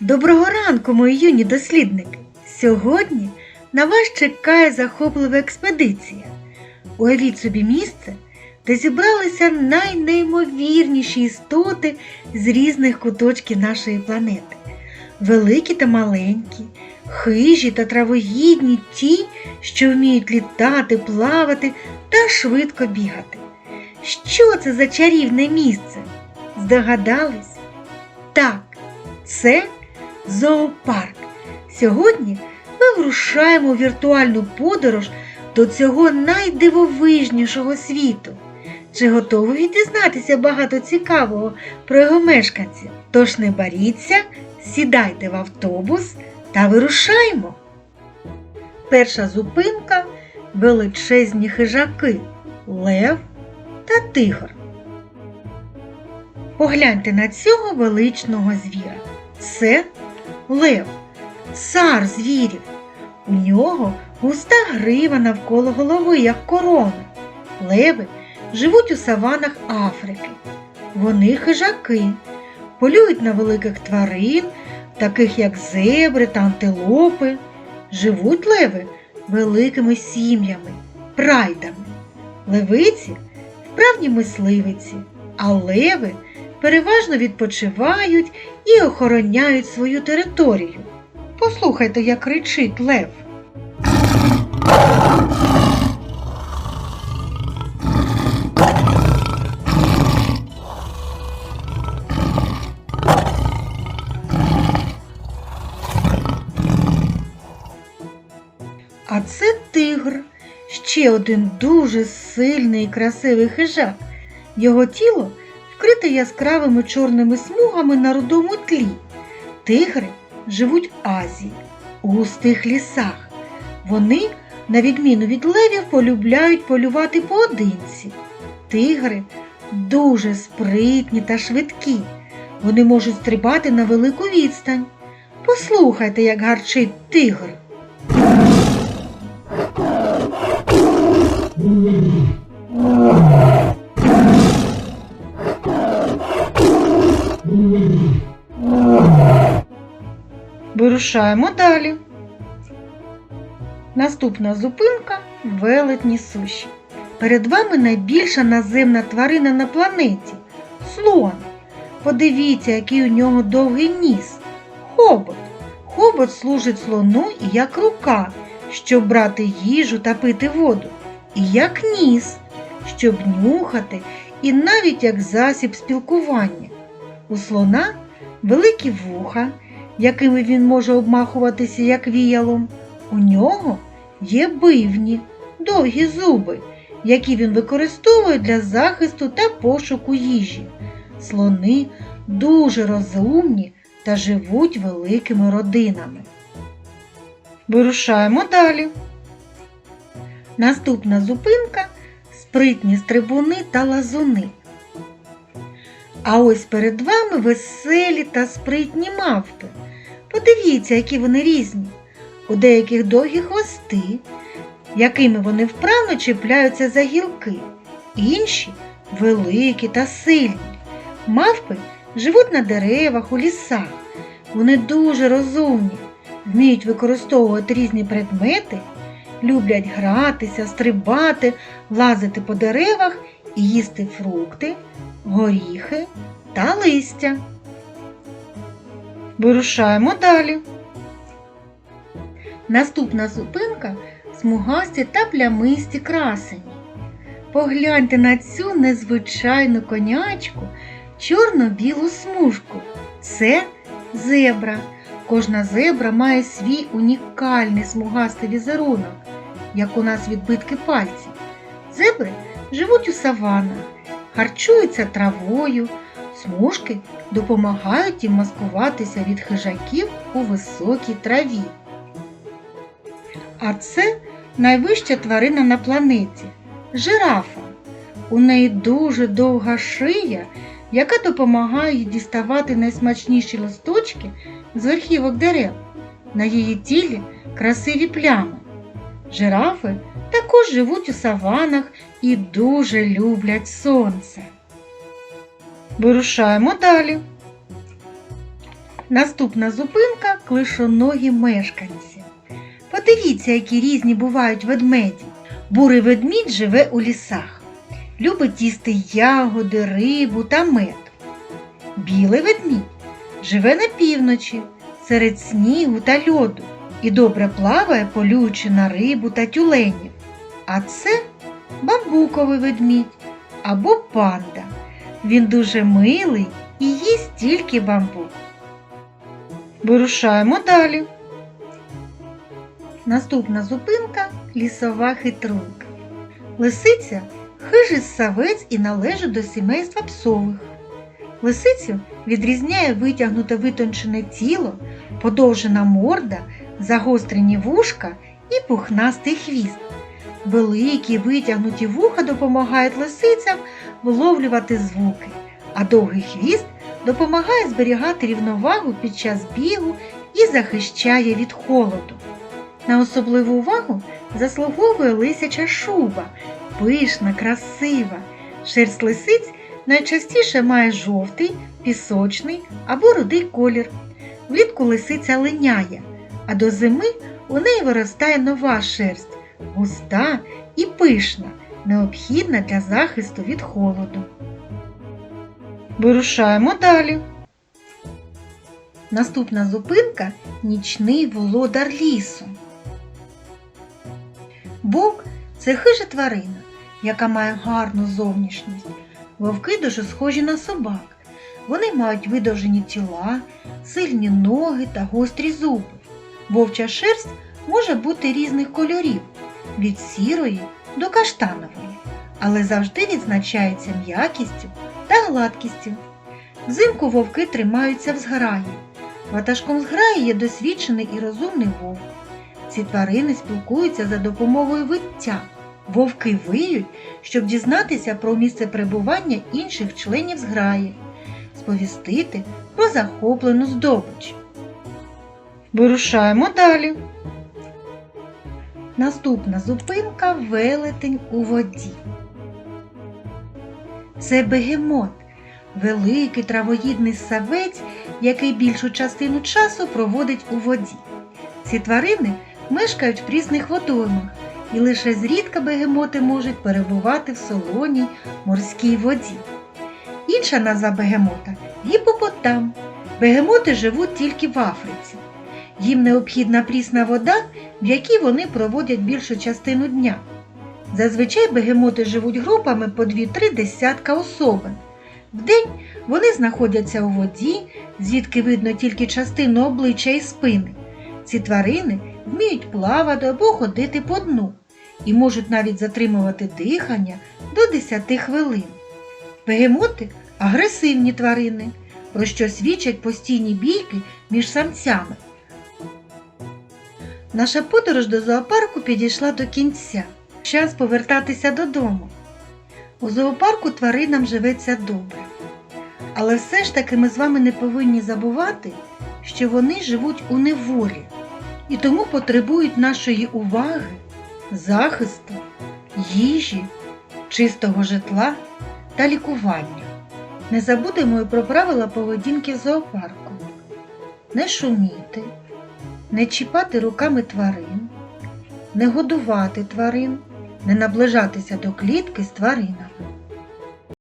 Доброго ранку, мої юні дослідники! Сьогодні на вас чекає захоплива експедиція. Уявіть собі місце, де зібралися найнеймовірніші істоти з різних куточків нашої планети. Великі та маленькі, хижі та травоїдні ті, що вміють літати, плавати та швидко бігати. Що це за чарівне місце? Здогадались? Так, це зоопарк. Сьогодні ми вирушаємо у віртуальну подорож до цього найдивовижнішого світу. Чи готові ви дізнатися багато цікавого про його мешканців? Тож не боріться, сідайте в автобус та вирушаємо. Перша зупинка величезні хижаки Лев та Тигр. Погляньте на цього величного звіра. Це лев, цар звірів. У нього густа грива навколо голови, як корона. Леви живуть у саванах Африки. Вони хижаки, полюють на великих тварин, таких як зебри та антилопи. Живуть леви великими сім'ями, прайдами. Левиці вправні мисливиці, а леви переважно відпочивають і охороняють свою територію. Послухайте, як кричить лев. А це тигр, ще один дуже сильний і красивий хижак. Його тіло вкрите яскравими чорними смугами на рудому тлі. Тигри живуть в Азії, у густих лісах. Вони, на відміну від левів, полюбляють полювати поодинці. Тигри дуже спритні та швидкі. Вони можуть стрибати на велику відстань. Послухайте, як гарчить тигр. Вирушаємо далі. Наступна зупинка велетні суші. Перед вами найбільша наземна тварина на планеті слон. Подивіться, який у нього довгий ніс. Хобот. Хобот служить слону як рука, щоб брати їжу та пити воду, і як ніс, щоб нюхати, і навіть як засіб спілкування. У слона великі вуха, якими він може обмахуватися як віялом. У нього є бивні, довгі зуби, які він використовує для захисту та пошуку їжі. Слони дуже розумні та живуть великими родинами. Вирушаємо далі. Наступна зупинка спритні стрибуни та лазуни. А ось перед вами веселі та спритні мавпи. Подивіться, які вони різні. У деяких довгі хвости, якими вони вправно чіпляються за гілки, інші великі та сильні. Мавпи живуть на деревах, у лісах. Вони дуже розумні, вміють використовувати різні предмети, люблять гратися, стрибати, лазити по деревах і їсти фрукти, горіхи та листя. Вирушаємо далі. Наступна зупинка смугасті та плямисті красені. Погляньте на цю незвичайну конячку, чорно-білу смужку. Це зебра. Кожна зебра має свій унікальний смугастий візерунок, як у нас відбитки пальців. Зебри живуть у саванах, харчуються травою, смужки допомагають їм маскуватися від хижаків у високій траві. А це найвища тварина на планеті жирафа. У неї дуже довга шия, яка допомагає їй діставати найсмачніші листочки з верхівок дерев. На її тілі красиві плями. Жирафи також живуть у саванах і дуже люблять сонце. Вирушаємо далі. Наступна зупинка клишоногі мешканці. Подивіться, які різні бувають ведмеді. Бурий ведмідь живе у лісах. Любить їсти ягоди, рибу та мед. Білий ведмідь живе на півночі, серед снігу та льоду і добре плаває, полюючи на рибу та тюленів. А це бамбуковий ведмідь або панда. Він дуже милий і їсть тільки бамбук. Вирушаємо далі. Наступна зупинка лісова хитрунка. Лисиця хижий савець і належить до сімейства псових. Лисицю відрізняє витягнуте витончене тіло, подовжена морда, загострені вушка і пухнастий хвіст. Великі витягнуті вуха допомагають лисицям вловлювати звуки, а довгий хвіст допомагає зберігати рівновагу під час бігу і захищає від холоду. На особливу увагу заслуговує лисяча шуба, пишна, красива. Шерсть лисиць найчастіше має жовтий, пісочний або рудий колір. Влітку лисиця линяє, а до зими у неї виростає нова шерсть, густа і пишна, необхідна для захисту від холоду. Вирушаємо далі. Наступна зупинка нічний володар лісу. Вовк це хижа тварина, яка має гарну зовнішність. Вовки дуже схожі на собак. Вони мають видовжені тіла, сильні ноги та гострі зуби. Вовча шерсть може бути різних кольорів від сірої до каштанової, але завжди відзначається м'якістю та гладкістю. Взимку вовки тримаються в зграї. Ватажком зграї є досвідчений і розумний вовк. Ці тварини спілкуються за допомогою виття. Вовки виють, щоб дізнатися про місце перебування інших членів зграї, сповістити про захоплену здобич. Вирушаємо далі. Наступна зупинка велетень у воді. Це бегемот, великий травоїдний савець, який більшу частину часу проводить у воді. Ці тварини мешкають в різних водоймах, і лише зрідка бегемоти можуть перебувати в солоній морській воді. Інша назва бегемота гіпопотам. Бегемоти живуть тільки в Африці. Їм необхідна прісна вода, в якій вони проводять більшу частину дня. Зазвичай бегемоти живуть групами по 2-3 десятка особин. Вдень вони знаходяться у воді, звідки видно тільки частину обличчя і спини. Ці тварини вміють плавати або ходити по дну і можуть навіть затримувати дихання до 10 хвилин. Бегемоти агресивні тварини, про що свідчать постійні бійки між самцями. Наша подорож до зоопарку підійшла до кінця. Час повертатися додому. У зоопарку тваринам живеться добре. Але все ж таки ми з вами не повинні забувати, що вони живуть у неволі і тому потребують нашої уваги, захисту, їжі, чистого житла та лікування. Не забудемо і про правила поведінки в зоопарку. Не шуміти, не чіпати руками тварин, не годувати тварин, не наближатися до клітки з тваринами.